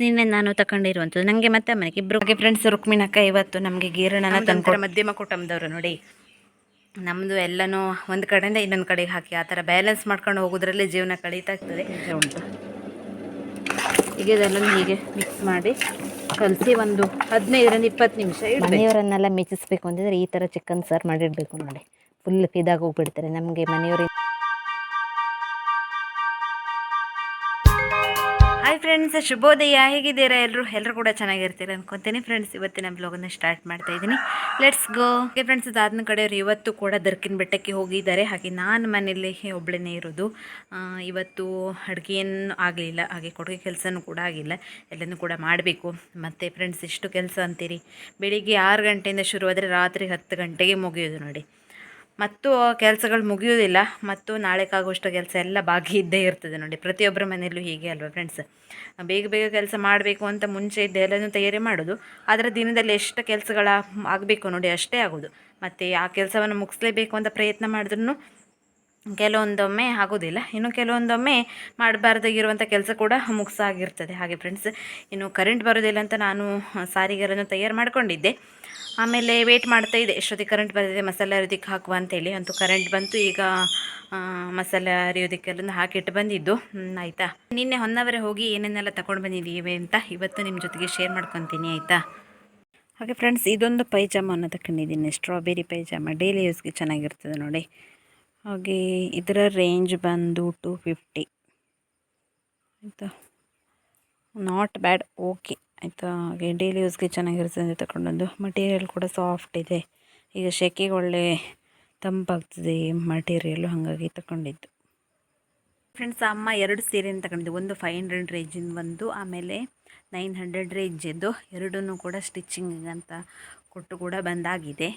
ನಿನ್ನೆ ನಾನು ತಗೊಂಡಿರುವಂಥದ್ದು ನನಗೆ ಮತ್ತೆ ಮನೆಗೆ ಇಬ್ಬರು ಹಾಗೆ ಫ್ರೆಂಡ್ಸ್ ರುಕ್ಮಿಣಕ್ಕ ಇವತ್ತು ನಮಗೆ ಗೀರಣನ ತಂದ್ಕೊಡ ಮಧ್ಯಮ ಕುಟುಂಬದವರು ನೋಡಿ. ನಮ್ಮದು ಎಲ್ಲನೂ ಒಂದು ಕಡೆಯಿಂದ ಇನ್ನೊಂದು ಕಡೆಗೆ ಹಾಕಿ ಆ ಥರ ಬ್ಯಾಲೆನ್ಸ್ ಮಾಡ್ಕೊಂಡು ಹೋಗೋದ್ರಲ್ಲೇ ಜೀವನ ಕಳೀತಾ ಉಂಟು ಈಗ ಇದೆಲ್ಲ ಹೀಗೆ ಮಿಕ್ಸ್ ಮಾಡಿ ಕಲಸಿ ಒಂದು ಹದಿನೈದರಿಂದ ಇಪ್ಪತ್ತು ನಿಮಿಷ ಮನೆಯವರನ್ನೆಲ್ಲ ಮೆಚ್ಚಿಸ್ಬೇಕು ಅಂತಿದ್ರೆ ಈ ಥರ ಚಿಕನ್ ಸಾರು ಮಾಡಿಡಬೇಕು ನೋಡಿ. ಫುಲ್ ಫಿದಾಗಿ ಹೋಗ್ಬಿಡ್ತಾರೆ. ನಮಗೆ ಮನೆಯವರು ಹಾಯ್ ಫ್ರೆಂಡ್ಸ್ ಶುಭೋದಯ. ಹೇಗಿದ್ದೀರಾ ಎಲ್ಲರೂ ಎಲ್ಲರೂ ಕೂಡ ಚೆನ್ನಾಗಿರ್ತೀರ ಅನ್ಕೊತೀನಿ. ಫ್ರೆಂಡ್ಸ್ ಇವತ್ತಿನ ಬ್ಲಾಗನ್ನು ಸ್ಟಾರ್ಟ್ ಮಾಡ್ತಾ ಇದ್ದೀನಿ ಲೆಟ್ಸ್ ಗೋ ಓಕೆ ಫ್ರೆಂಡ್ಸ್ ಅದಾದ ಕಡೆಯವರು ಇವತ್ತು ಕೂಡ ದರ್ಕಿನ ಬೆಟ್ಟಕ್ಕೆ ಹೋಗಿದ್ದಾರೆ. ಹಾಗೆ ನಾನು ಮನೆಯಲ್ಲಿ ಒಬ್ಬಳೇ ಇರೋದು. ಇವತ್ತು ಅಡುಗೆಯನ್ನು ಆಗಲಿಲ್ಲ. ಹಾಗೆ ಕೊಡುಗೆ ಕೆಲಸನೂ ಕೂಡ ಆಗಿಲ್ಲ. ಎಲ್ಲನೂ ಕೂಡ ಮಾಡಬೇಕು. ಮತ್ತು ಫ್ರೆಂಡ್ಸ್ ಎಷ್ಟು ಕೆಲಸ ಅಂತೀರಿ? ಬೆಳಿಗ್ಗೆ ಆರು ಗಂಟೆಯಿಂದ ಶುರುವಾದರೆ ರಾತ್ರಿ ಹತ್ತು ಗಂಟೆಗೆ ಮುಗಿಯೋದು ನೋಡಿ. ಮತ್ತು ಕೆಲಸಗಳು ಮುಗಿಯೋದಿಲ್ಲ ಮತ್ತು ನಾಳೆಗಾಗುವಷ್ಟು ಕೆಲಸ ಎಲ್ಲ ಬಾಕಿ ಇದ್ದೇ ಇರ್ತದೆ ನೋಡಿ. ಪ್ರತಿಯೊಬ್ಬರ ಮನೆಯಲ್ಲೂ ಹೀಗೆ ಅಲ್ವಾ ಫ್ರೆಂಡ್ಸ್ ಬೇಗ ಬೇಗ ಕೆಲಸ ಮಾಡಬೇಕು ಅಂತ ಮುಂಚೆ ಇದ್ದ ಎಲ್ಲನೂ ತಯಾರಿ ಮಾಡೋದು. ಆದರೆ ದಿನದಲ್ಲಿ ಎಷ್ಟು ಕೆಲಸಗಳ ಆಗಬೇಕು ನೋಡಿ ಅಷ್ಟೇ ಆಗೋದು. ಮತ್ತು ಆ ಕೆಲಸವನ್ನು ಮುಗಿಸ್ಲೇಬೇಕು ಅಂತ ಪ್ರಯತ್ನ ಮಾಡಿದ್ರೂ ಕೆಲವೊಂದೊಮ್ಮೆ ಆಗೋದಿಲ್ಲ. ಇನ್ನು ಕೆಲವೊಂದೊಮ್ಮೆ ಮಾಡಬಾರ್ದಾಗಿರುವಂಥ ಕೆಲಸ ಕೂಡ ಮುಗಿಸಾಗಿರ್ತದೆ. ಹಾಗೆ ಫ್ರೆಂಡ್ಸ್ ಇನ್ನು ಕರೆಂಟ್ ಬರೋದಿಲ್ಲ ಅಂತ ನಾನು ಸಾರಿಗೆರನ್ನು ತಯಾರು ಮಾಡ್ಕೊಂಡಿದ್ದೆ. ಆಮೇಲೆ ವೇಟ್ ಮಾಡ್ತಾ ಇದೆ. ಎಷ್ಟೊತ್ತಿಗೆ ಕರೆಂಟ್ ಬಂದಿದೆ, ಮಸಾಲೆ ಅರಿಯೋದಕ್ಕೆ ಹಾಕುವ ಅಂತೇಳಿ ಅಂತೂ ಕರೆಂಟ್ ಬಂತು. ಈಗ ಮಸಾಲೆ ಅರಿಯೋದಕ್ಕೆಲ್ಲ ಹಾಕಿಟ್ಟು ಬಂದಿದ್ದು. ಆಯಿತಾ? ನಿನ್ನೆ ಹೊನ್ನವರೆ ಹೋಗಿ ಏನೇನೆಲ್ಲ ತಗೊಂಡು ಬಂದಿದ್ದೀವಿ ಅಂತ ಇವತ್ತು ನಿಮ್ಮ ಜೊತೆಗೆ ಶೇರ್ ಮಾಡ್ಕೊತೀನಿ, ಆಯಿತಾ? ಹಾಗೆ ಫ್ರೆಂಡ್ಸ್ ಇದೊಂದು ಪೈಜಾಮನ್ನು ತಗೊಂಡಿದ್ದೀನಿ ಸ್ಟ್ರಾಬೆರಿ ಪೈಜಾಮ. ಡೈಲಿ ಯೂಸ್ಗೆ ಚೆನ್ನಾಗಿರ್ತದೆ ನೋಡಿ. ಹಾಗೆ ಇದರ ರೇಂಜ್ ಬಂದು ಟು ಫಿಫ್ಟಿ ಆಯಿತಾ? ನಾಟ್ ಬ್ಯಾಡ್ ಓಕೆ ಆಯಿತಾ? ಹಾಗೆ ಡೈಲಿ ಯೂಸ್ಗೆ ಚೆನ್ನಾಗಿರುತ್ತೆ ಅಂತ ತಗೊಂಡೊಂದು ಮಟೀರಿಯಲ್ ಕೂಡ ಸಾಫ್ಟ್ ಇದೆ. ಈಗ ಶೆಕೆಗೆ ಒಳ್ಳೆ ತಂಪಾಗ್ತದೆ ಮಟೀರಿಯಲ್ಲು ಹಾಗಾಗಿ ತಗೊಂಡಿದ್ದು ಫ್ರೆಂಡ್ಸ್ ಅಮ್ಮ ಎರಡು ಸೀರೆನ ತಗೊಂಡಿದ್ದು. ಒಂದು ಫೈವ್ ಹಂಡ್ರೆಡ್ ರೇಂಜಿನ ಒಂದು ಆಮೇಲೆ ನೈನ್ ಹಂಡ್ರೆಡ್ ರೇಂಜಿದ್ದು ಎರಡೂ ಕೂಡ ಸ್ಟಿಚ್ಚಿಂಗ್ ಅಂತ ಕೊಟ್ಟು ಕೂಡ ಬಂದಾಗಿದೆ.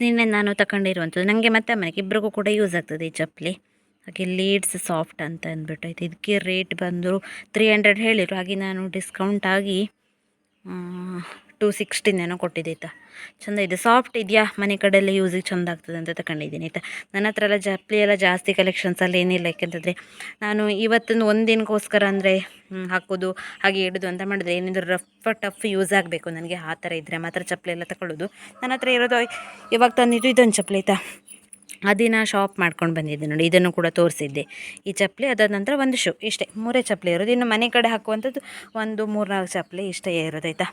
ನಿನ್ನೆ ನಾನು ತಗೊಂಡಿರುವಂಥದ್ದು ನನಗೆ ಮತ್ತೆ ಮನೆಗೆ ಇಬ್ಬರಿಗೂ ಕೂಡ ಯೂಸ್ ಆಗ್ತದೆ ಈ ಚಪ್ಪಲಿ. ಹಾಗೆ ಲೀಡ್ಸ್ ಸಾಫ್ಟ್ ಅಂತ ಅಂದ್ಬಿಟ್ಟು ಆಯ್ತು ಇದಕ್ಕೆ ರೇಟ್ ಬಂದರು ತ್ರೀ ಹಂಡ್ರೆಡ್ ಹೇಳಿದರು. ಹಾಗೆ ನಾನು ಡಿಸ್ಕೌಂಟ್ ಆಗಿ ಟೂ ಸಿಕ್ಸ್ಟಿನೇನೋ ಕೊಟ್ಟಿದ್ದೆ ಆಯಿತಾ. ಚೆಂದ ಇದೆ. ಸಾಫ್ಟ್ ಇದೆಯಾ? ಮನೆ ಕಡೆಯೆಲ್ಲ ಯೂಸಿಗೆ ಚೆಂದ ಆಗ್ತದೆ ಅಂತ ತಗೊಂಡಿದ್ದೀನಿ ಆಯಿತಾ. ನನ್ನ ಹತ್ರ ಎಲ್ಲ ಚಪ್ಪಲಿ ಎಲ್ಲ ಜಾಸ್ತಿ ಕಲೆಕ್ಷನ್ಸ್ ಅಲ್ಲಿ ಏನಿಲ್ಲ. ಯಾಕೆಂತಂದರೆ ನಾನು ಇವತ್ತೊಂದು ಒಂದಿನಕ್ಕೋಸ್ಕರ ದಿನಕ್ಕೋಸ್ಕರ ಅಂದರೆ ಹಾಕೋದು, ಹಾಗೆ ಇಡೋದು ಅಂತ ಮಾಡಿದ್ರೆ ಏನಿದ್ರು ರಫ್ ಟಫ್ ಯೂಸ್ ಆಗಬೇಕು. ನನಗೆ ಆ ಥರ ಇದ್ದರೆ ಮಾತ್ರ ಚಪ್ಪಲಿ ಎಲ್ಲ ತಗೊಳ್ಳೋದು ನನ್ನ ಹತ್ರ ಇರೋದು, ಇವಾಗ ತಂದಿದ್ದು ಇದೊಂದು ಚಪ್ಪಲಿ ಆಯಿತಾ. ಅದಿನ ಶಾಪ್ ಮಾಡ್ಕೊಂಡು ಬಂದಿದ್ದೆ ನೋಡಿ, ಇದನ್ನು ಕೂಡ ತೋರಿಸಿದ್ದೆ. ಈ ಚಪ್ಪಲಿ ಅದಾದ ನಂತರ ಒಂದು ಶೂ ಇಷ್ಟೇ, ಮೂರೇ ಚಪ್ಪಲಿ ಇರೋದು. ಇನ್ನು ಮನೆ ಕಡೆ ಹಾಕುವಂಥದ್ದು ಒಂದು ಮೂರ್ನಾಲ್ಕು ಚಪ್ಪಲಿ ಇಷ್ಟೇ ಇರೋದು, ಆಯಿತಾ?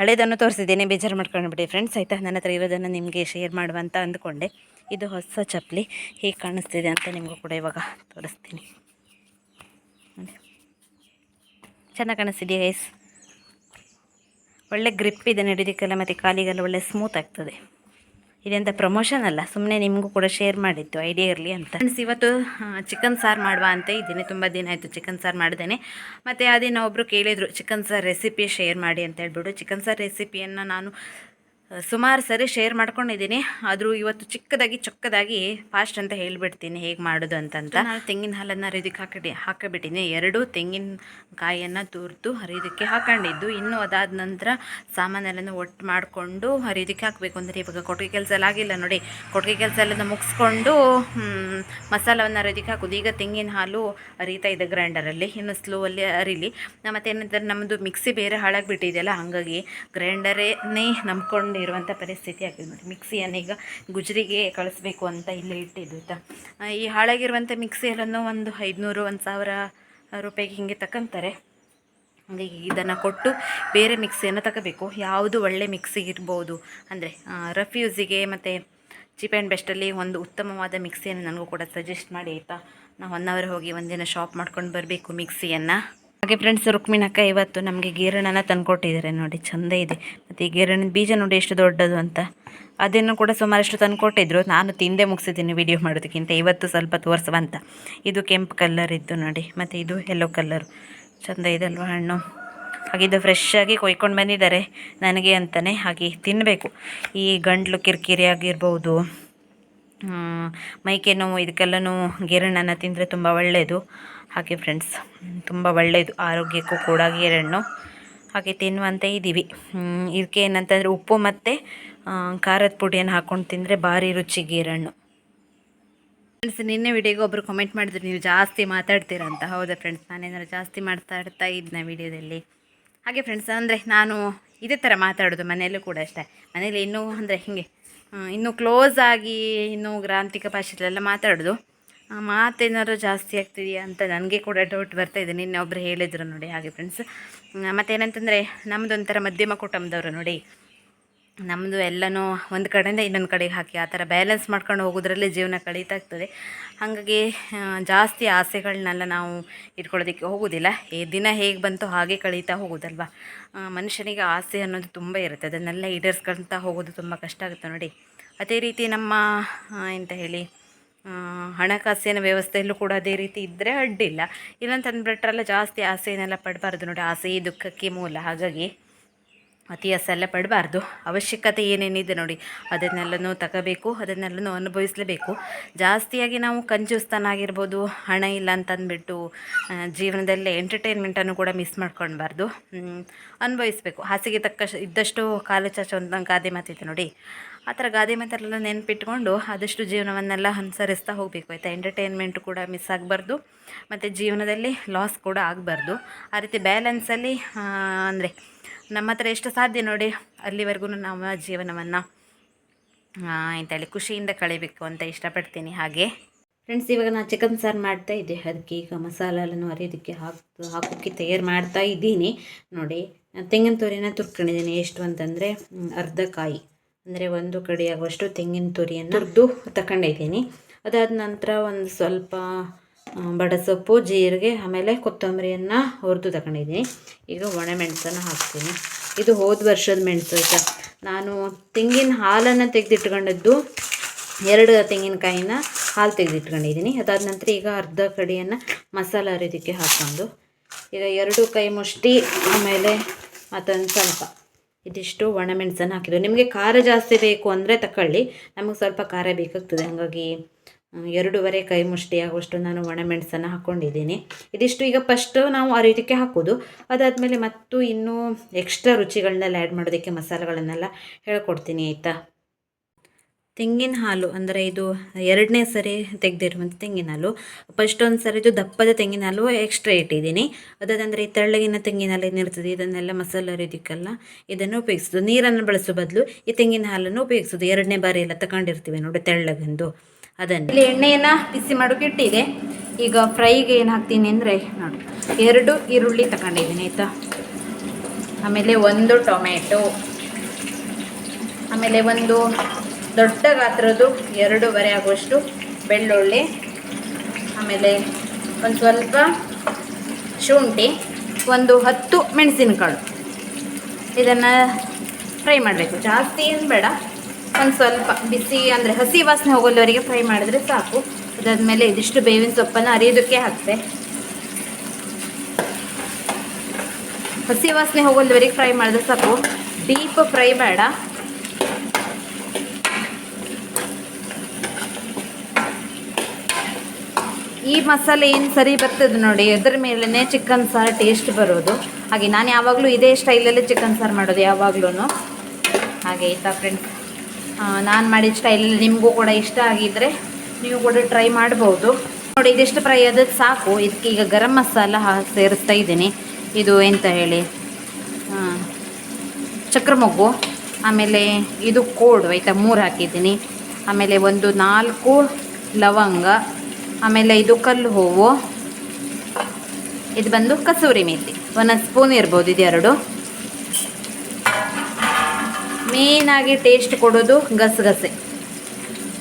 ಹಳೇದನ್ನು ತೋರಿಸಿದ್ದೇನೆ, ಬೇಜಾರು ಮಾಡ್ಕೊಂಡ್ಬಿಡಿ ಫ್ರೆಂಡ್ಸ್ ಆಯಿತಾ? ನನ್ನ ಹತ್ರ ಇರೋದನ್ನು ನಿಮಗೆ ಶೇರ್ ಮಾಡುವಂತ ಅಂದ್ಕೊಂಡೆ. ಇದು ಹೊಸ ಚಪ್ಪಲಿ ಹೇಗೆ ಕಾಣಿಸ್ತಿದೆ ಅಂತ ನಿಮಗೂ ಕೂಡ ಇವಾಗ ತೋರಿಸ್ತೀನಿ. ಚೆನ್ನಾಗಿ ಕಾಣಿಸ್ತಿದೆಯಾ ಗೈಸ್ ಒಳ್ಳೆ ಗ್ರಿಪ್ ಇದೆ ನಡೀಲಿಕ್ಕೆಲ್ಲ ಮತ್ತು ಕಾಲಿಗೆಲ್ಲ ಒಳ್ಳೆ ಸ್ಮೂತ್ ಆಗ್ತದೆ. ಇದೆಂತ ಪ್ರಮೋಷನ್ ಅಲ್ಲ ಸುಮ್ಮನೆ ನಿಮಗೂ ಕೂಡ ಶೇರ್ ಮಾಡಿತ್ತು ಐಡಿಯಾ ಇರಲಿ ಅಂತ. ಫ್ರೆಂಡ್ಸ್ ಇವತ್ತು ಚಿಕನ್ ಸಾರು ಮಾಡುವ ಅಂತ ಇದ್ದೀನಿ, ತುಂಬ ದಿನ ಆಯಿತು ಚಿಕನ್ ಸಾರು ಮಾಡಿದ್ದೇನೆ ಮತ್ತು ದಿನ ಒಬ್ಬರು ಕೇಳಿದರು ಚಿಕನ್ ಸಾರು ರೆಸಿಪಿ ಶೇರ್ ಮಾಡಿ ಅಂತ ಹೇಳ್ಬಿಟ್ಟು ಚಿಕನ್ ಸಾರು ರೆಸಿಪಿಯನ್ನು ನಾನು ಸುಮಾರು ಸರಿ ಶೇರ್ ಮಾಡ್ಕೊಂಡಿದ್ದೀನಿ, ಆದರೂ ಇವತ್ತು ಚಿಕ್ಕದಾಗಿ ಚೊಕ್ಕದಾಗಿ ಫಾಸ್ಟ್ ಅಂತ ಹೇಳಿಬಿಡ್ತೀನಿ ಹೇಗೆ ಮಾಡೋದು ಅಂತಂತ. ನಾನು ತೆಂಗಿನ ಹಾಲನ್ನು ಹರಿಯೋದಕ್ಕೆ ಹಾಕಿ ಹಾಕಿಬಿಟ್ಟಿನಿ. ಎರಡು ತೆಂಗಿನ ಕಾಯಿಯನ್ನು ತುರಿದು ಹರಿಯೋದಕ್ಕೆ ಹಾಕೊಂಡಿದ್ದು. ಇನ್ನು ಅದಾದ ನಂತರ ಸಾಮಾನೆಲ್ಲನೂ ಒಟ್ಟು ಮಾಡಿಕೊಂಡು ಹರಿಯೋದಕ್ಕೆ ಹಾಕಬೇಕು. ಅಂದರೆ ಇವಾಗ ಕೊಟ್ಟಿಗೆ ಕೆಲಸ ಎಲ್ಲ ಆಗಿಲ್ಲ ನೋಡಿ. ಕೊಟ್ಟಿಗೆ ಕೆಲಸ ಎಲ್ಲ ಮುಗಿಸ್ಕೊಂಡು ಮಸಾಲವನ್ನು ಹರಿಯೋದಕ್ಕೆ ಹಾಕೋದು. ಈಗ ತೆಂಗಿನ ಹಾಲು ಹರಿತಾ ಇದೆ ಗ್ರೈಂಡರಲ್ಲಿ ಇನ್ನು ಸ್ಲೋವಲ್ಲಿ ಹರಿಲಿ. ಮತ್ತು ಏನಂತಾರೆ ನಮ್ಮದು ಮಿಕ್ಸಿ ಬೇರೆ ಹಾಳಾಗಿಬಿಟ್ಟಿದೆಯಲ್ಲ, ಹಾಗಾಗಿ ಗ್ರೈಂಡರೇ ನಂಬ್ಕೊಂಡಿರುವಂಥ ಪರಿಸ್ಥಿತಿ ಆಗಿದೆ ನೋಡಿ. ಮಿಕ್ಸಿಯನ್ನು ಈಗ ಗುಜರಿಗೆ ಕಳಿಸ್ಬೇಕು ಅಂತ ಇಲ್ಲೇ ಇಟ್ಟಿದ್ದು ಆಯಿತಾ? ಈ ಹಾಳಾಗಿರುವಂಥ ಮಿಕ್ಸಿಯಲ್ಲೂ ಒಂದು ಐದುನೂರು, ಒಂದು ಸಾವಿರ ರೂಪಾಯಿಗೆ ಹಿಂಗೆ ತಗೊಂತಾರೆ ಹಾಗಾಗಿ ಇದನ್ನು ಕೊಟ್ಟು ಬೇರೆ ಮಿಕ್ಸಿಯನ್ನು ತಗೋಬೇಕು ಯಾವುದು ಒಳ್ಳೆ ಮಿಕ್ಸಿ ಇರ್ಬೋದು ಅಂದರೆ ರಫ್ ಯೂಸಿಗೆ ಮತ್ತು ಚೀಪ್ ಆ್ಯಂಡ್ ಬೆಸ್ಟಲ್ಲಿ ಒಂದು ಉತ್ತಮವಾದ ಮಿಕ್ಸಿಯನ್ನು ನನಗೂ ಕೂಡ ಸಜೆಸ್ಟ್ ಮಾಡಿ ಆಯಿತಾ? ನಾವು ಒನ್ ಅವರ್ ಹೋಗಿ ಒಂದಿನ ಶಾಪ್ ಮಾಡ್ಕೊಂಡು ಬರಬೇಕು ಮಿಕ್ಸಿಯನ್ನು. ಹಾಗೆ ಫ್ರೆಂಡ್ಸ್ ರುಕ್ಮಿಣಕ್ಕ ಇವತ್ತು ನಮಗೆ ಗೀರಣನ ತಂದುಕೊಟ್ಟಿದ್ದಾರೆ ನೋಡಿ, ಚಂದ ಇದೆ. ಮತ್ತು ಈ ಗೀರಣದ ಬೀಜ ನೋಡಿ ಎಷ್ಟು ದೊಡ್ಡದು ಅಂತ. ಅದನ್ನು ಕೂಡ ಸುಮಾರಷ್ಟು ತಂದುಕೊಟ್ಟಿದ್ರು. ನಾನು ತಿಂದೆ ಮುಗಿಸಿದ್ದೀನಿ ವಿಡಿಯೋ ಮಾಡೋದಕ್ಕಿಂತ, ಇವತ್ತು ಸ್ವಲ್ಪ ತೋರಿಸುವಂತ. ಇದು ಕೆಂಪು ಕಲ್ಲರ್ ಇದ್ದು ನೋಡಿ, ಮತ್ತು ಇದು ಯೆಲ್ಲೋ ಕಲರ್ ಚಂದ ಇದಲ್ವ ಹಣ್ಣು? ಹಾಗೆ ಇದು ಫ್ರೆಶ್ ಆಗಿ ಕೊಯ್ಕೊಂಡು ಬಂದಿದ್ದಾರೆ ನನಗೆ ಅಂತಲೇ ಹಾಗೆ ತಿನ್ನಬೇಕು ಈ ಗಂಟ್ಲು ಕಿರಿಕಿರಿ ಆಗಿರ್ಬೋದು ಮೈಕೆ ನೋವು ಇದಕ್ಕೆಲ್ಲನೂ ಗೆರಣ್ಣನ್ನು ತಿಂದರೆ ತುಂಬ ಒಳ್ಳೆಯದು ಹಾಗೆ ಫ್ರೆಂಡ್ಸ್ ತುಂಬ ಒಳ್ಳೆಯದು ಆರೋಗ್ಯಕ್ಕೂ ಕೂಡ ಗೇರಣ್ಣು ಹಾಗೆ ತಿನ್ನುವಂತ ಇದ್ದೀವಿ. ಇದಕ್ಕೆ ಏನಂತಂದರೆ ಉಪ್ಪು ಮತ್ತು ಖಾರದ ಪುಡಿಯನ್ನು ಹಾಕ್ಕೊಂಡು ತಿಂದರೆ ಭಾರಿ ರುಚಿ ಗೇರಣ್ಣು ಫ್ರೆಂಡ್ಸ್ ನಿನ್ನೆ ವಿಡಿಯೋಗೆ ಒಬ್ಬರು ಕಮೆಂಟ್ ಮಾಡಿದ್ರು, ನೀವು ಜಾಸ್ತಿ ಮಾತಾಡ್ತೀರಾ ಅಂತ. ಹೌದಾ ಫ್ರೆಂಡ್ಸ್ ನಾನೇನಾದ್ರು ಜಾಸ್ತಿ ಮಾತಾಡ್ತಾ ಇದ್ನ ವಿಡಿಯೋದಲ್ಲಿ ಹಾಗೆ ಫ್ರೆಂಡ್ಸ್ ಅಂದರೆ ನಾನು ಇದೇ ಥರ ಮಾತಾಡೋದು ಮನೆಯಲ್ಲೂ ಕೂಡ ಅಷ್ಟೇ. ಮನೇಲಿ ಇನ್ನೂ, ಅಂದರೆ ಹೀಗೆ ಇನ್ನೂ ಕ್ಲೋಸ್ ಆಗಿ ಇನ್ನೂ ಗ್ರಾಂಥಿಕ ಭಾಷೆಲೆಲ್ಲ ಮಾತಾಡೋದು. ಮಾತೇನಾದ್ರು ಜಾಸ್ತಿ ಆಗ್ತಿದೆಯಾ ಅಂತ ನನಗೆ ಕೂಡ ಡೌಟ್ ಬರ್ತಾ ಇದೆ. ನಿನ್ನೆ ಒಬ್ಬರು ಹೇಳಿದರು ನೋಡಿ ಹಾಗೆ ಫ್ರೆಂಡ್ಸ್ ಮತ್ತೇನಂತಂದರೆ ನಮ್ಮದು ಒಂಥರ ಮಧ್ಯಮ ಕುಟುಂಬದವರು ನೋಡಿ. ನಮ್ಮದು ಎಲ್ಲನೂ ಒಂದು ಕಡೆಯಿಂದ ಇನ್ನೊಂದು ಕಡೆಗೆ ಹಾಕಿ ಆ ಥರ ಬ್ಯಾಲೆನ್ಸ್ ಮಾಡ್ಕೊಂಡು ಹೋಗೋದ್ರಲ್ಲಿ ಜೀವನ ಕಳೀತಾಗ್ತದೆ ಹಾಗಾಗಿ ಜಾಸ್ತಿ ಆಸೆಗಳನ್ನೆಲ್ಲ ನಾವು ಇಟ್ಕೊಳ್ಳೋದಕ್ಕೆ ಹೋಗೋದಿಲ್ಲ. ಈ ದಿನ ಹೇಗೆ ಬಂತು ಹಾಗೆ ಕಳೀತಾ ಹೋಗೋದಲ್ವ? ಮನುಷ್ಯನಿಗೆ ಆಸೆ ಅನ್ನೋದು ತುಂಬ ಇರುತ್ತೆ. ಅದನ್ನೆಲ್ಲ ಈಡೇರ್ಸ್ಕೊಳ್ತಾ ಹೋಗೋದು ತುಂಬ ಕಷ್ಟ ಆಗುತ್ತೆ ನೋಡಿ. ಅದೇ ರೀತಿ ನಮ್ಮ ಆ, ಎಂತ ಹೇಳಿ ಆ, ಹಣಕಾಸಿನ ವ್ಯವಸ್ಥೆಯಲ್ಲೂ ಕೂಡ ಅದೇ ರೀತಿ ಇದ್ದರೆ ಅಡ್ಡಿಲ್ಲ. ಇಲ್ಲಂತಂದ್ಬಿಟ್ರಲ್ಲ ಜಾಸ್ತಿ ಆಸೆಯನ್ನೆಲ್ಲ ಪಡಬಾರ್ದು ನೋಡಿ, ಆಸೆ ಈ ದುಃಖಕ್ಕೆ ಮೂಲ. ಹಾಗಾಗಿ ಅತಿ ಎಲ್ಲ ಪಡಬಾರ್ದು. ಅವಶ್ಯಕತೆ ಏನೇನಿದೆ ನೋಡಿ, ಅದನ್ನೆಲ್ಲನೂ ತಗೋಬೇಕು, ಅದನ್ನೆಲ್ಲನೂ ಅನುಭವಿಸಲೇಬೇಕು. ಜಾಸ್ತಿಯಾಗಿ ನಾವು ಕಂಜೂಸ್ತನ ಆಗಿರ್ಬೋದು ಹಣ ಇಲ್ಲ ಅಂತಂದ್ಬಿಟ್ಟು ಜೀವನದಲ್ಲಿ ಎಂಟರ್ಟೈನ್ಮೆಂಟನ್ನು ಕೂಡ ಮಿಸ್ ಮಾಡ್ಕೊಳ್ಬಾರ್ದು. ಅನುಭವಿಸಬೇಕು. ಹಾಸಿಗೆ ತಕ್ಕ ಇದ್ದಷ್ಟು ಕಾಲು ಚಾಚು ಅಂತ ಗಾದೆ ಮಾತಿದೆ ನೋಡಿ. ಆ ಥರ ಗಾದೆ ಮಾತರೆಲ್ಲ ನೆನಪಿಟ್ಕೊಂಡು ಆದಷ್ಟು ಜೀವನವನ್ನೆಲ್ಲ ಅನುಸರಿಸ್ತಾ ಹೋಗಬೇಕು, ಆಯಿತಾ? ಎಂಟರ್ಟೈನ್ಮೆಂಟ್ ಕೂಡ ಮಿಸ್ ಆಗಬಾರ್ದು, ಮತ್ತು ಜೀವನದಲ್ಲಿ ಲಾಸ್ ಕೂಡ ಆಗಬಾರ್ದು. ಆ ರೀತಿ ಬ್ಯಾಲೆನ್ಸಲ್ಲಿ ಅಂದರೆ ನಮ್ಮ ಹತ್ರ ಎಷ್ಟು ಸಾಧ್ಯ ನೋಡಿ, ಅಲ್ಲಿವರೆಗೂ ನಮ್ಮ ಜೀವನವನ್ನು ಎಂತೇಳಿ ಖುಷಿಯಿಂದ ಕಳಿಬೇಕು ಅಂತ ಇಷ್ಟಪಡ್ತೀನಿ ಹಾಗೆ. ಫ್ರೆಂಡ್ಸ್ ಇವಾಗ ನಾನು ಚಿಕನ್ ಸಾರು ಮಾಡ್ತಾ ಇದ್ದೆ. ಅದಕ್ಕೆ ಈಗ ಮಸಾಲೆಯನ್ನು ಅರಿಯೋದಕ್ಕೆ ಹಾಕಿ, ಹಾಕೋಕ್ಕೆ ತಯಾರು ಮಾಡ್ತಾ ಇದ್ದೀನಿ. ನೋಡಿ, ತೆಂಗಿನ ತೋರಿನ ತುರ್ಕೊಂಡಿದ್ದೀನಿ. ಎಷ್ಟು ಅಂತಂದರೆ ಅರ್ಧ ಕಾಯಿ. ಅಂದರೆ ಒಂದು ಕಡೆ ಆಗುವಷ್ಟು ತೆಂಗಿನ ತುರಿಯನ್ನು ಹುರಿದು ತಗೊಂಡಿದ್ದೀನಿ ಅದಾದ ನಂತರ ಒಂದು ಸ್ವಲ್ಪ ಬಡಸೊಪ್ಪು ಜೀರಿಗೆ ಆಮೇಲೆ ಕೊತ್ತಂಬರಿಯನ್ನು ಹುರಿದು ತಗೊಂಡಿದ್ದೀನಿ ಈಗ ಒಣ ಮೆಣಸನ್ನು ಹಾಕ್ತೀನಿ. ಇದು ಹೋದ ವರ್ಷದ ಮೆಣಸು ಆಯಿತಾ? ನಾನು ತೆಂಗಿನ ಹಾಲನ್ನು ತೆಗೆದಿಟ್ಕೊಂಡಿದ್ದು ಎರಡು ತೆಂಗಿನಕಾಯಿನ ಹಾಲು ತೆಗೆದಿಟ್ಕೊಂಡಿದ್ದೀನಿ. ಅದಾದ ನಂತರ ಈಗ ಅರ್ಧ ಕಡಿಯನ್ನು ಮಸಾಲ ಅರಿಯೋದಕ್ಕೆ ಹಾಕ್ಕೊಂಡು ಈಗ ಎರಡು ಕೈ ಮುಷ್ಟಿ ಆಮೇಲೆ ಮತ್ತೊಂದು ಸ್ವಲ್ಪ. ಇದಿಷ್ಟು ಒಣಮೆಣಸನ್ನು ಹಾಕಿದ್ದು ನಿಮಗೆ ಖಾರ ಜಾಸ್ತಿ ಬೇಕು ಅಂದರೆ ತಗೊಳ್ಳಿ ನಮಗೆ ಸ್ವಲ್ಪ ಖಾರ ಬೇಕಾಗ್ತದೆ. ಹಾಗಾಗಿ ಆ, ಎರಡೂವರೆ ಕೈ ಮುಷ್ಟಿ ಆಗುವಷ್ಟು ನಾನು ಒಣಮೆಣಸನ್ನು ಹಾಕ್ಕೊಂಡಿದ್ದೀನಿ ಇದಿಷ್ಟು ಈಗ ಫಸ್ಟು ನಾವು ಅರಿಯೋದಕ್ಕೆ ಹಾಕೋದು. ಅದಾದಮೇಲೆ ಮತ್ತು ಇನ್ನೂ ಎಕ್ಸ್ಟ್ರಾ ರುಚಿಗಳನ್ನೆಲ್ಲ ಆ್ಯಡ್ ಮಾಡೋದಕ್ಕೆ ಮಸಾಲೆಗಳನ್ನೆಲ್ಲ ಹೇಳ್ಕೊಡ್ತೀನಿ ಆಯಿತಾ? ತೆಂಗಿನ ಹಾಲು ಅಂದರೆ ಇದು ಎರಡನೇ ಸರಿ ತೆಗೆದಿರುವಂಥ ತೆಂಗಿನ ಹಾಲು. ಫಸ್ಟ್ ಒಂದು ಸರಿ ಇದು ದಪ್ಪದ ತೆಂಗಿನ ಹಾಲು ಎಕ್ಸ್ಟ್ರಾ ಇಟ್ಟಿದ್ದೀನಿ. ಅದಾದಂದರೆ ಈ ತೆಳ್ಳಗಿನ ತೆಂಗಿನ ಹಾಲು ಏನಿರ್ತದೆ, ಇದನ್ನೆಲ್ಲ ಮಸಾಲೆ ಅರಿಯೋದಕ್ಕೆಲ್ಲ ಇದನ್ನು ಉಪಯೋಗಿಸೋದು. ನೀರನ್ನು ಬಳಸೋ ಬದಲು ಈ ತೆಂಗಿನ ಹಾಲನ್ನು ಉಪಯೋಗಿಸೋದು. ಎರಡನೇ ಬಾರಿ ಎಲ್ಲ ತಗೊಂಡಿರ್ತೀವಿ ನೋಡಿ ತೆಳ್ಳಗಂದು. ಅದನ್ನು ಇಲ್ಲಿ ಎಣ್ಣೆಯನ್ನು ಬಿಸಿ ಮಾಡೋಕೆ ಇಟ್ಟಿದೆ. ಈಗ ಫ್ರೈಗೆ ಏನು ಹಾಕ್ತೀನಿ ಅಂದರೆ ನೋಡಿ, ಎರಡು ಈರುಳ್ಳಿ ತಗೊಂಡಿದ್ದೀನಿ ಆಯಿತಾ? ಆಮೇಲೆ ಒಂದು ಟೊಮೆಟೊ ಆಮೇಲೆ ಒಂದು ದೊಡ್ಡ ಗಾತ್ರದ್ದು ಎರಡೂವರೆ ಆಗುವಷ್ಟು ಬೆಳ್ಳುಳ್ಳಿ, ಆಮೇಲೆ ಒಂದು ಸ್ವಲ್ಪ ಶುಂಠಿ, ಒಂದು ಹತ್ತು ಮೆಣಸಿನಕಾಳು. ಇದನ್ನು ಫ್ರೈ ಮಾಡಬೇಕು. ಜಾಸ್ತಿ ಏನು ಬೇಡ. ಒಂದು ಸ್ವಲ್ಪ ಬಿಸಿ ಅಂದರೆ ಹಸಿ ವಾಸನೆ ಹೋಗೋಲ್ಲವರಿಗೆ ಫ್ರೈ ಮಾಡಿದ್ರೆ ಸಾಕು. ಅದಾದಮೇಲೆ ಇದಿಷ್ಟು ಬೇವಿನ ಸೊಪ್ಪನ್ನು ಅರಿಯೋದಕ್ಕೆ ಹಾಕ್ತೆ. ಹಸಿ ವಾಸನೆ ಹೋಗೋಲ್ಲವರಿಗೆ ಫ್ರೈ ಮಾಡಿದ್ರೆ ಸಾಕು. ಡೀಪ್ ಫ್ರೈ ಬೇಡ ಈ ಮಸಾಲೆ ಏನು ಸರಿ ಬರ್ತದೆ ನೋಡಿ ಅದ್ರ ಮೇಲೇ ಚಿಕನ್ ಸಾರು ಟೇಸ್ಟ್ ಬರೋದು. ಹಾಗೆ ನಾನು ಯಾವಾಗಲೂ ಇದೇ ಸ್ಟೈಲಲ್ಲೇ ಚಿಕನ್ ಸಾರು ಮಾಡೋದು ಯಾವಾಗ್ಲೂ ಹಾಗೆ ಆಯಿತಾ ಫ್ರೆಂಡ್ ನಾನು ಮಾಡಿದ ಸ್ಟೈಲಲ್ಲಿ ನಿಮಗೂ ಕೂಡ ಇಷ್ಟ ಆಗಿದ್ದರೆ ನೀವು ಕೂಡ ಟ್ರೈ ಮಾಡ್ಬೋದು. ನೋಡಿ, ಇದಿಷ್ಟು ಫ್ರೈ ಆದದ್ದು ಸಾಕು. ಇದಕ್ಕೆ ಈಗ ಗರಂ ಮಸಾಲ ಸೇರಿಸ್ತಾ ಇದ್ದೀನಿ. ಇದು ಎಂತ ಹೇಳಿ? ಚಕ್ರ ಚಕ್ರಮೊಗ್ಗು. ಆಮೇಲೆ ಇದು ಕೋಡು, ಆಯಿತಾ? ಮೂರು ಹಾಕಿದ್ದೀನಿ. ಆಮೇಲೆ ಒಂದು ನಾಲ್ಕು ಲವಂಗ ಆಮೇಲೆ ಇದು ಕಲ್ಲು ಹೂವು. ಇದು ಬಂದು ಕಸೂರಿ ಮೇಥಿ ಒಂದೊಂದು ಸ್ಪೂನ್ ಇರ್ಬೋದು ಇದೆರಡು ಮೇನಾಗಿ ಟೇಸ್ಟ್ ಕೊಡೋದು ಗಸಗಸೆ.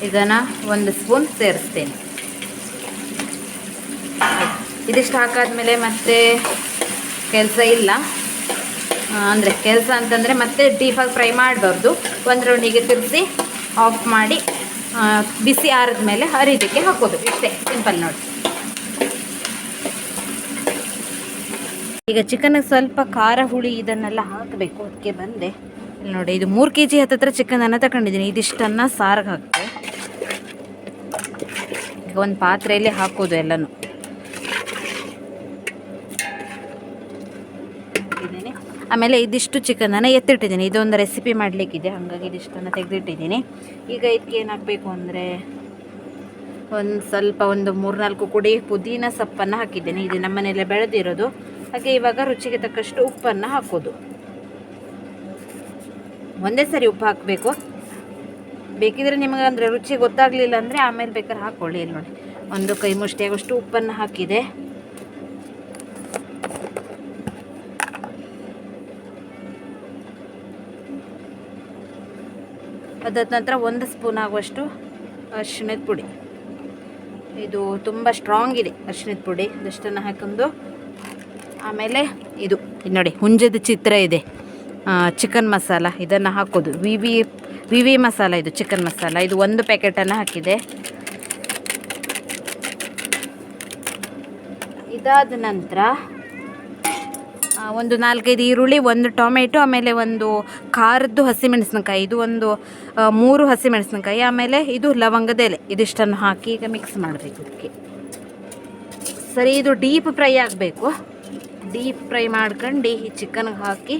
ಇದನ್ನು ಒಂದು ಸ್ಪೂನ್ ಸೇರಿಸ್ತೇನೆ. ಇದಿಷ್ಟು ಹಾಕಾದ್ಮೇಲೆ ಮತ್ತೆ ಕೆಲಸ ಇಲ್ಲ. ಅಂದರೆ ಕೆಲಸ ಅಂತಂದರೆ ಮತ್ತೆ ಡೀಪಾಗಿ ಫ್ರೈ ಮಾಡಬಾರ್ದು. ಒಂದು ರೌಂಡಿಗೆ ತಿರುಗಿಸಿ ಆಫ್ ಮಾಡಿ ಬಿಸಿ ಆರಿದ ಮೇಲೆ ಹರಿದಕ್ಕೆ ಹಾಕೋದು. ಇಷ್ಟೇ, ಸಿಂಪಲ್ ನೋಡಿ. ಈಗ ಚಿಕನ್ಗೆ ಸ್ವಲ್ಪ ಖಾರ ಹುಳಿ ಇದನ್ನೆಲ್ಲ ಹಾಕಬೇಕು. ಅದಕ್ಕೆ ಬಂದೆ. ನೋಡಿ, ಇದು ಮೂರು ಕೆ ಜಿ ಹತ್ತತ್ರ ಅನ್ನ ತಗೊಂಡಿದ್ದೀನಿ ಇದಿಷ್ಟನ್ನು ಸಾರಿಗೆ ಹಾಕ್ತೆ. ಈಗ ಒಂದು ಪಾತ್ರೆಯಲ್ಲಿ ಹಾಕೋದು ಎಲ್ಲನೂ ಇದ್ದೀನಿ ಆಮೇಲೆ ಇದಿಷ್ಟು ಚಿಕನನ್ನು ಎತ್ತಿಟ್ಟಿದ್ದೀನಿ. ಇದೊಂದು ರೆಸಿಪಿ ಮಾಡಲಿಕ್ಕಿದೆ. ಹಾಗಾಗಿ ಇದಿಷ್ಟನ್ನು ತೆಗೆದಿಟ್ಟಿದ್ದೀನಿ. ಈಗ ಇದಕ್ಕೆ ಏನಾಗಬೇಕು ಅಂದರೆ ಒಂದು ಸ್ವಲ್ಪ ಒಂದು ಮೂರ್ನಾಲ್ಕು ಕುಡಿ ಪುದೀನ ಸೊಪ್ಪನ್ನು ಹಾಕಿದ್ದೇನೆ. ಇದು ನಮ್ಮನೆಯಲ್ಲೇ ಬೆಳೆದಿರೋದು. ಹಾಗೆ ಇವಾಗ ರುಚಿಗೆ ತಕ್ಕಷ್ಟು ಉಪ್ಪನ್ನು ಹಾಕೋದು. ಒಂದೇ ಸರಿ ಉಪ್ಪು ಹಾಕಬೇಕು. ಬೇಕಿದ್ರೆ ನಿಮಗೆ ಅಂದರೆ ರುಚಿ ಗೊತ್ತಾಗಲಿಲ್ಲ ಅಂದರೆ ಆಮೇಲೆ ಬೇಕಾದ್ರೆ ಹಾಕ್ಕೊಳ್ಳಿ ಇಲ್ಲಿ ನೋಡಿ. ಒಂದು ಕೈ ಮುಷ್ಟಿಯಾಗಷ್ಟು ಉಪ್ಪನ್ನು ಹಾಕಿದೆ. ಅದಾದ ನಂತರ ಒಂದು ಸ್ಪೂನ್ ಆಗುವಷ್ಟು ಅರಿಶಿಣದ ಪುಡಿ. ಇದು ತುಂಬ ಸ್ಟ್ರಾಂಗ್ ಇದೆ ಅರಿಶಿಣದ ಪುಡಿ. ಇದಷ್ಟನ್ನು ಹಾಕೊಂಡು ಆಮೇಲೆ ಇದು ನೋಡಿ, ಹುಂಜದ ಚಿತ್ರ ಇದೆ. ಚಿಕನ್ ಮಸಾಲ ಇದನ್ನು ಹಾಕೋದು. ವಿ ವಿ ವಿ ವಿ ಮಸಾಲ ಇದು ಚಿಕನ್ ಮಸಾಲ ಇದು ಒಂದು ಪ್ಯಾಕೆಟನ್ನು ಹಾಕಿದೆ. ಇದಾದ ನಂತರ ಒಂದು ನಾಲ್ಕೈದು ಈರುಳ್ಳಿ, ಒಂದು ಟೊಮೆಟೊ, ಆಮೇಲೆ ಒಂದು ಖಾರದ್ದು ಹಸಿಮೆಣಸಿನಕಾಯಿ. ಇದು ಒಂದು ಮೂರು ಹಸಿಮೆಣಸಿನಕಾಯಿ. ಆಮೇಲೆ ಇದು ಲವಂಗದ ಎಲೆ. ಇದಿಷ್ಟನ್ನು ಹಾಕಿ ಈಗ ಮಿಕ್ಸ್ ಮಾಡಬೇಕು ಇದಕ್ಕೆ. ಸರಿ, ಇದು ಡೀಪ್ ಫ್ರೈ ಆಗಬೇಕು. ಡೀಪ್ ಫ್ರೈ ಮಾಡ್ಕೊಂಡು ಈ ಚಿಕನ್ಗೆ ಹಾಕಿ.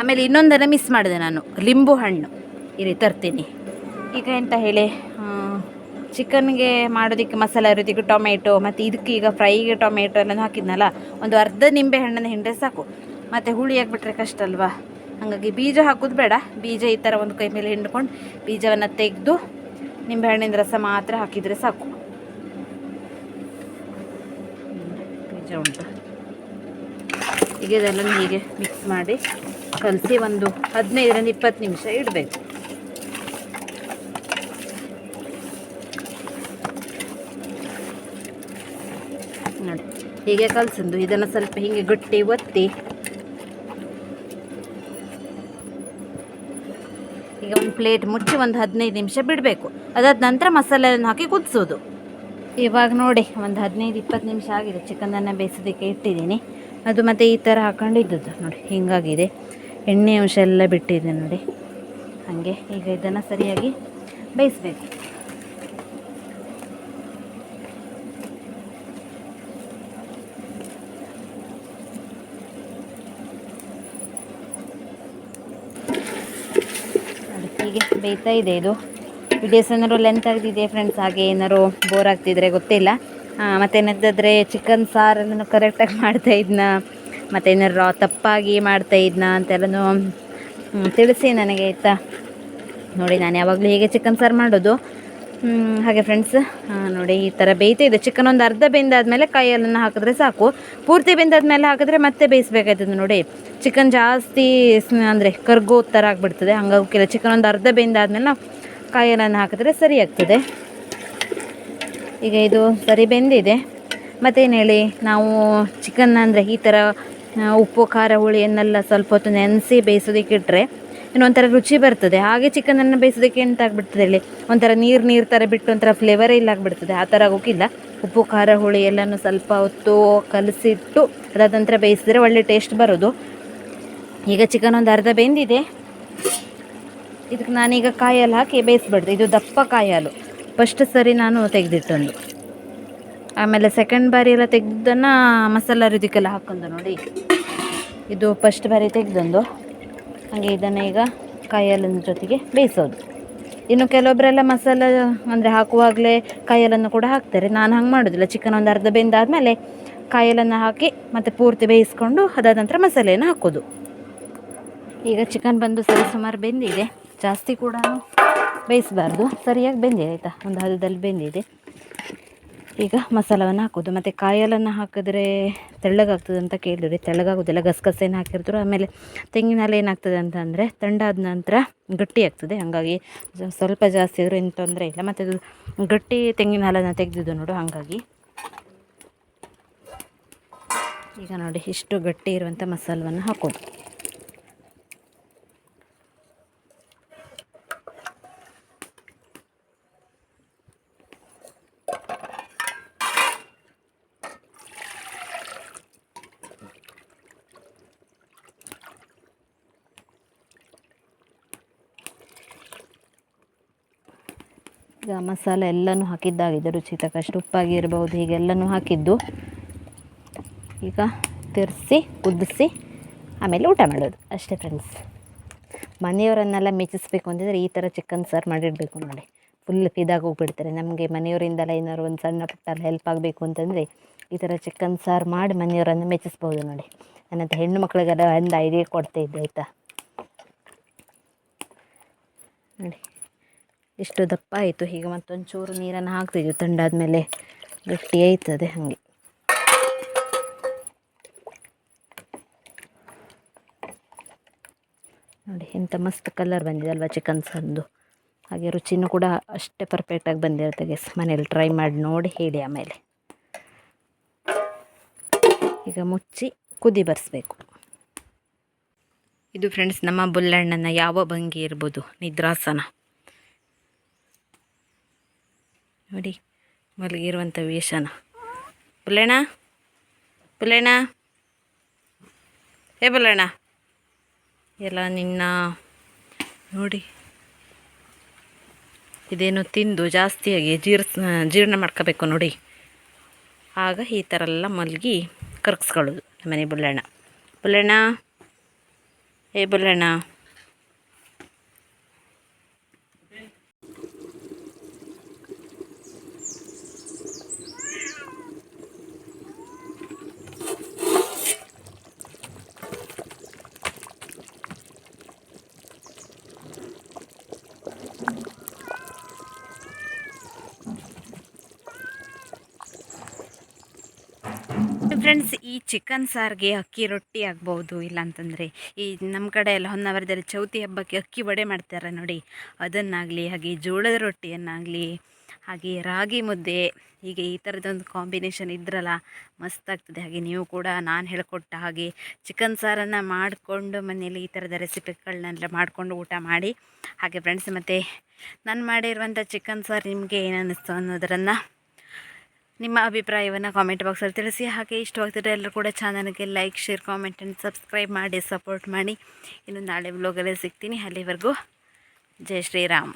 ಆಮೇಲೆ ಇನ್ನೊಂದನ್ನು ಮಿಸ್ ಮಾಡಿದೆ ನಾನು. ಲಿಂಬು ಹಣ್ಣು. ಇರಿ, ತರ್ತೀನಿ. ಈಗ ಎಂತ ಹೇಳಿ? ಚಿಕನ್ಗೆ ಮಾಡೋದಕ್ಕೆ ಮಸಾಲೆ ಇರೋದಕ್ಕೆ ಟೊಮೆಟೊ, ಮತ್ತು ಇದಕ್ಕೆ ಈಗ ಫ್ರೈಗೆ ಟೊಮೆಟೊ ಎಲ್ಲ ಹಾಕಿದ್ನಲ್ಲ, ಒಂದು ಅರ್ಧ ನಿಂಬೆ ಹಣ್ಣನ್ನು ಹಿಂಡ್ರೆ ಸಾಕು. ಮತ್ತು ಹುಳಿ ಆಗಿಬಿಟ್ರೆ ಕಷ್ಟ ಅಲ್ವಾ? ಹಾಗಾಗಿ ಬೀಜ ಹಾಕೋದು ಬೇಡ. ಬೀಜ ಈ ಥರ ಒಂದು ಕೈ ಮೇಲೆ ಹಿಂಡ್ಕೊಂಡು ಬೀಜವನ್ನು ತೆಗೆದು ನಿಂಬೆಹಣ್ಣಿನ ರಸ ಮಾತ್ರ ಹಾಕಿದರೆ ಸಾಕು. ಬೀಜ ಉಂಟು. ಈಗ ಇದೆಲ್ಲ ಹೀಗೆ ಮಿಕ್ಸ್ ಮಾಡಿ ಕಲಸಿ ಒಂದು ಹದಿನೈದರಿಂದ ಇಪ್ಪತ್ತು ನಿಮಿಷ ಇಡಬೇಕು ನೋಡಿ ಹೀಗೆ ಕಲಸಂದು. ಇದನ್ನು ಸ್ವಲ್ಪ ಹೀಗೆ ಗಟ್ಟಿ ಒತ್ತಿ. ಈಗ ಒಂದು ಪ್ಲೇಟ್ ಮುಚ್ಚಿ ಒಂದು ಹದಿನೈದು ನಿಮಿಷ ಬಿಡಬೇಕು. ಅದಾದ ನಂತರ ಮಸಾಲೆಯನ್ನು ಹಾಕಿ ಕುದಿಸೋದು. ಇವಾಗ ನೋಡಿ, ಒಂದು ಹದಿನೈದು ಇಪ್ಪತ್ತು ನಿಮಿಷ ಆಗಿದೆ. ಚಿಕನನ್ನು ಬೇಯಿಸೋದಕ್ಕೆ ಇಟ್ಟಿದ್ದೀನಿ. ಅದು ಮತ್ತು ಈ ಥರ ಹಾಕೊಂಡಿದ್ದದ್ದು ನೋಡಿ, ಹಿಂಗಾಗಿದೆ. ಎಣ್ಣೆ ಅಂಶ ಎಲ್ಲ ಬಿಟ್ಟಿದೆ ನೋಡಿ. ಹಾಗೆ ಈಗ ಇದನ್ನು ಸರಿಯಾಗಿ ಬೇಯಿಸಬೇಕು. ನೋಡಿ ಹೀಗೆ ಬೇಯ್ತಾ ಇದೆ. ಇದು ವಿಡಿಯೋಸ್ ಏನಾದ್ರು ಲೆಂತ್ ಆಗ್ತಿದೆ ಫ್ರೆಂಡ್ಸ್ ಹಾಗೆ ಏನಾರು ಬೋರ್ ಆಗ್ತಿದ್ರೆ ಗೊತ್ತಿಲ್ಲ. ಮತ್ತೇನಾದ್ರೆ ಚಿಕನ್ ಸಾರನ್ನು ಕರೆಕ್ಟಾಗಿ ಮಾಡ್ತಾ ಇದ್ನ? ಮತ್ತೇನಾರು ತಪ್ಪಾಗಿ ಮಾಡ್ತಾ ಇದ್ನ ಅಂತೆಲ್ಲನೂ ತಿಳಿಸಿ ನನಗೆ ಆಯಿತಾ? ನೋಡಿ, ನಾನು ಯಾವಾಗಲೂ ಹೀಗೆ ಚಿಕನ್ ಸಾರು ಮಾಡೋದು. ಹಾಗೆ ಫ್ರೆಂಡ್ಸ್ ನೋಡಿ ಈ ಥರ ಬೇಯ್ತಾ ಇದೆ. ಚಿಕನ್ ಒಂದು ಅರ್ಧ ಬೆಂದಾದ್ಮೇಲೆ ಕಾಯಿ ಹಾಲನ್ನು ಹಾಕಿದ್ರೆ ಸಾಕು. ಪೂರ್ತಿ ಬೆಂದಾದ್ಮೇಲೆ ಹಾಕಿದ್ರೆ ಮತ್ತೆ ಬೇಯಿಸ್ಬೇಕಾಯ್ತದೆ ನೋಡಿ. ಚಿಕನ್ ಜಾಸ್ತಿ ಅಂದರೆ ಕರ್ಗೋ ಥರ ಆಗಿಬಿಡ್ತದೆ. ಹಂಗಾಗಿಲ್ಲ ಚಿಕನ್ ಒಂದು ಅರ್ಧ ಬೆಂದಾದ್ಮೇಲೆ ನಾವು ಕಾಯಿ ಹಾಲನ್ನು ಹಾಕಿದ್ರೆ ಸರಿ ಆಗ್ತದೆ. ಈಗ ಇದು ಸರಿ ಬೆಂದಿದೆ. ಮತ್ತೇನು ಹೇಳಿ? ನಾವು ಚಿಕನ್ ಅಂದರೆ ಈ ಥರ ಉಪ್ಪು, ಖಾರ ಹುಳಿಯನ್ನೆಲ್ಲ ಸ್ವಲ್ಪ ಹೊತ್ತು ನೆನೆಸಿ ಬೇಯಿಸೋದಕ್ಕೆ ಇಟ್ಟರೆ ಒಂಥರ ರುಚಿ ಬರ್ತದೆ. ಹಾಗೆ ಚಿಕನನ್ನು ಬೇಯಿಸೋದಕ್ಕೆ ಎಂತ ಆಗ್ಬಿಡ್ತದೆ ಹೇಳಿ? ಒಂಥರ ನೀರು ನೀರು ಥರ ಬಿಟ್ಟು ಒಂಥರ ಫ್ಲೇವರೇ ಇಲ್ಲ ಆಗ್ಬಿಡ್ತದೆ ಆ ಥರ ಆಗೋಕ್ಕಿಲ್ಲ ಉಪ್ಪು, ಖಾರ, ಹುಳಿ ಎಲ್ಲನೂ ಸ್ವಲ್ಪ ಹೊತ್ತು ಕಲಸಿಟ್ಟು ಅದಾದ ನಂತರ ಬೇಯಿಸಿದ್ರೆ ಒಳ್ಳೆ ಟೇಸ್ಟ್ ಬರೋದು. ಈಗ ಚಿಕನ್ ಒಂದು ಅರ್ಧ ಬೆಂದಿದೆ. ಇದಕ್ಕೆ ನಾನೀಗ ಕಾಯಲ್ಲಿ ಹಾಕಿ ಬೇಯಿಸ್ಬಾರ್ದು ಇದು ದಪ್ಪ ಕಾಯಿ ಹಾಲು ಫಸ್ಟ್ ಸರಿ ನಾನು ತೆಗೆದಿಟ್ಟೊಂದು ಆಮೇಲೆ ಸೆಕೆಂಡ್ ಬಾರಿ ಎಲ್ಲ ತೆಗ್ದನ್ನು ಮಸಾಲ ರುದಿಕ್ಕೆಲ್ಲ ಹಾಕೊಂಡು ನೋಡಿ. ಇದು ಫಸ್ಟ್ ಬಾರಿ ತೆಗೆದೊಂದು ಹಾಗೆ ಇದನ್ನು ಈಗ ಕಾಯಿ ಹಾಲಿನ ಜೊತೆಗೆ ಬೇಯಿಸೋದು. ಇನ್ನು ಕೆಲವೊಬ್ಬರೆಲ್ಲ ಮಸಾಲ ಅಂದರೆ ಹಾಕುವಾಗಲೇ ಕಾಯಿ ಹಾಲನ್ನು ಕೂಡ ಹಾಕ್ತಾರೆ. ನಾನು ಹಂಗೆ ಮಾಡೋದಿಲ್ಲ. ಚಿಕನ್ ಒಂದು ಅರ್ಧ ಬೆಂದಾದಮೇಲೆ ಕಾಯಿ ಹಾಲನ್ನು ಹಾಕಿ ಮತ್ತು ಪೂರ್ತಿ ಬೇಯಿಸ್ಕೊಂಡು ಅದಾದ ನಂತರ ಮಸಾಲೆಯನ್ನು ಹಾಕೋದು. ಈಗ ಚಿಕನ್ ಬಂದು ಸರಿ ಸುಮಾರು ಬೆಂದಿದೆ. ಜಾಸ್ತಿ ಕೂಡ ಬೇಯಿಸಬಾರ್ದು. ಸರಿಯಾಗಿ ಬೆಂದಿದೆ ಆಯಿತಾ? ಒಂದು ಹದದಲ್ಲಿ ಬೆಂದಿದೆ. ಈಗ ಮಸಾಲವನ್ನು ಹಾಕೋದು ಮತ್ತು ಕಾಯಲನ್ನು ಹಾಕಿದ್ರೆ ತೆಳ್ಳಗಾಗ್ತದೆ ಅಂತ ಕೇಳಿದ್ರಿ. ತೆಳ್ಳಗಾಗೋದಿಲ್ಲ, ಗಸಗಸೆನ ಹಾಕಿರ್ತಾರೆ ಆಮೇಲೆ ತೆಂಗಿನಲ್ಲಿ ಏನಾಗ್ತದೆ ಅಂತ ಅಂದರೆ ನಂತರ ಗಟ್ಟಿ ಆಗ್ತದೆ. ಹಾಗಾಗಿ ಸ್ವಲ್ಪ ಜಾಸ್ತಿ ಆದರೂ ಏನು ತೊಂದರೆ ಇಲ್ಲ. ಮತ್ತು ಅದು ಗಟ್ಟಿ ತೆಂಗಿನ ಹಾಲನ್ನು ತೆಗೆದಿದ್ದು ನೋಡು, ಹಾಗಾಗಿ. ಈಗ ನೋಡಿ, ಇಷ್ಟು ಗಟ್ಟಿ ಇರುವಂಥ ಮಸಾಲವನ್ನು ಹಾಕೋದು. ಈಗ ಮಸಾಲೆ ಎಲ್ಲನೂ ಹಾಕಿದ್ದಾಗಿದೆ ರುಚಿ ತಕ್ಕಷ್ಟು ಉಪ್ಪಾಗಿರ್ಬೋದು ಹೀಗೆಲ್ಲನೂ ಹಾಕಿದ್ದು. ಈಗ ತಿರ್ಸಿ, ಕುದಿಸಿ, ಆಮೇಲೆ ಊಟ ಮಾಡೋದು. ಅಷ್ಟೇ ಫ್ರೆಂಡ್ಸ್ ಮನೆಯವರನ್ನೆಲ್ಲ ಮೆಚ್ಚಿಸ್ಬೇಕು ಅಂತಿದ್ರೆ ಈ ಥರ ಚಿಕನ್ ಸಾರು ಮಾಡಿಡಬೇಕು ನೋಡಿ. ಫುಲ್ ಫಿದಾಗಿ ಹೋಗ್ಬಿಡ್ತಾರೆ. ನಮಗೆ ಮನೆಯವರಿಂದಲ್ಲ ಏನಾದ್ರು ಒಂದು ಸಣ್ಣ ಪುಟ್ಟ ಹೆಲ್ಪ್ ಆಗಬೇಕು ಅಂತಂದರೆ ಈ ಥರ ಚಿಕನ್ ಸಾರು ಮಾಡಿ ಮನೆಯವರನ್ನು ಮೆಚ್ಚಿಸ್ಬೋದು ನೋಡಿ. ನನ್ನಂಥ ಹೆಣ್ಣು ಮಕ್ಕಳಿಗೆಲ್ಲ ಒಂದು ಐಡಿಯಾ ಕೊಡ್ತಾ ಇದ್ದೆ, ಆಯಿತಾ? ನೋಡಿ. ಎಷ್ಟು ದಪ್ಪ ಆಯಿತು. ಈಗ ಮತ್ತೊಂದು ಚೂರು ನೀರನ್ನು ಹಾಕ್ತಿದ್ವಿ. ತಂಡಾದಮೇಲೆ ಗಟ್ಟಿ ಆಯ್ತದೆ ಹಾಗೆ. ನೋಡಿ, ಎಂಥ ಮಸ್ತ್ ಕಲರ್ ಬಂದಿದೆ ಅಲ್ವಾ ಚಿಕನ್ ಸಂದು. ಹಾಗೆ ರುಚಿನೂ ಕೂಡ ಅಷ್ಟೇ ಪರ್ಫೆಕ್ಟಾಗಿ ಬಂದಿರುತ್ತೆ ಗೆಸ್ ಮನೇಲಿ ಟ್ರೈ ಮಾಡಿ ನೋಡಿ ಹೇಳಿ ಆಮೇಲೆ. ಈಗ ಮುಚ್ಚಿ ಕುದಿ ಬರಿಸ್ಬೇಕು. ಇದು ಫ್ರೆಂಡ್ಸ್ ನಮ್ಮ ಬುಲ್ಲಣ್ಣನ ಯಾವ ಭಂಗಿ ಇರ್ಬೋದು? ನಿದ್ರಾಸನ. ನೋಡಿ ಮಲಗಿರುವಂಥ ವೇಷನ. ಬುಲ್ಲಣ್ಣ ಬುಲ್ಲಣ್ಣ ಏ ಬುಲ್ಲಣ್ಣ ಎಲ್ಲ ನಿನ್ನ ನೋಡಿ. ಇದೇನು ತಿಂದು ಜಾಸ್ತಿಯಾಗಿ ಜೀರ್ಸ್ ಜೀರ್ಣ ಮಾಡ್ಕೋಬೇಕು ನೋಡಿ. ಆಗ ಈ ಥರ ಎಲ್ಲ ಮಲಗಿ ಕರ್ಗಿಸ್ಕೊಳ್ಳೋದು ನಮ್ಮನೆ ಬುಲ್ಲಣ್ಣ ಬುಲ್ಲಣ್ಣ ಏ ಬುಲ್ಲಣ್ಣ ಫ್ರೆಂಡ್ಸ್ ಈ ಚಿಕನ್ ಸಾರಿಗೆ ಅಕ್ಕಿ ರೊಟ್ಟಿ ಆಗ್ಬೋದು ಇಲ್ಲಾಂತಂದರೆ ಈ ನಮ್ಮ ಕಡೆ ಎಲ್ಲ ಹೊನ್ನಾವರದಲ್ಲಿ ಚೌತಿ ಹಬ್ಬಕ್ಕೆ ಅಕ್ಕಿ ವಡೆ ಮಾಡ್ತಾರೆ ನೋಡಿ. ಅದನ್ನಾಗಲಿ, ಹಾಗೆ ಜೋಳದ ರೊಟ್ಟಿಯನ್ನಾಗಲಿ, ಹಾಗೆ ರಾಗಿ ಮುದ್ದೆ, ಹೀಗೆ ಈ ಥರದೊಂದು ಕಾಂಬಿನೇಷನ್ ಇದ್ರಲ್ಲ ಮಸ್ತಾಗ್ತದೆ ಹಾಗೆ ನೀವು ಕೂಡ ನಾನು ಹೇಳಿಕೊಟ್ಟ ಹಾಗೆ ಚಿಕನ್ ಸಾರನ್ನು ಮಾಡಿಕೊಂಡು ಮನೆಯಲ್ಲಿ ಈ ಥರದ ರೆಸಿಪಿಗಳನ್ನೆಲ್ಲ ಮಾಡಿಕೊಂಡು ಊಟ ಮಾಡಿ, ಹಾಗೆ ಫ್ರೆಂಡ್ಸ್ ಮತ್ತು ನಾನು ಮಾಡಿರುವಂಥ ಚಿಕನ್ ಸಾರು ನಿಮಗೆ ಏನು ಅನ್ನಿಸ್ತು ಅನ್ನೋದರನ್ನು ನಿಮ್ಮ ಅಭಿಪ್ರಾಯವನ್ನು ಕಾಮೆಂಟ್ ಬಾಕ್ಸಲ್ಲಿ ತಿಳಿಸಿ. ಹಾಗೆ ಇಷ್ಟವಾಗ್ತಿದ್ರೆ ಎಲ್ಲರೂ ಕೂಡ ಚಾನಲ್ಗೆ like share comment and subscribe ಮಾಡಿ ಸಪೋರ್ಟ್ ಮಾಡಿ. ಇನ್ನು ನಾಳೆ ಬ್ಲಾಗಲ್ಲೇ ಸಿಗ್ತೀನಿ. ಅಲ್ಲಿವರೆಗೂ ಜೈ ಶ್ರೀರಾಮ್.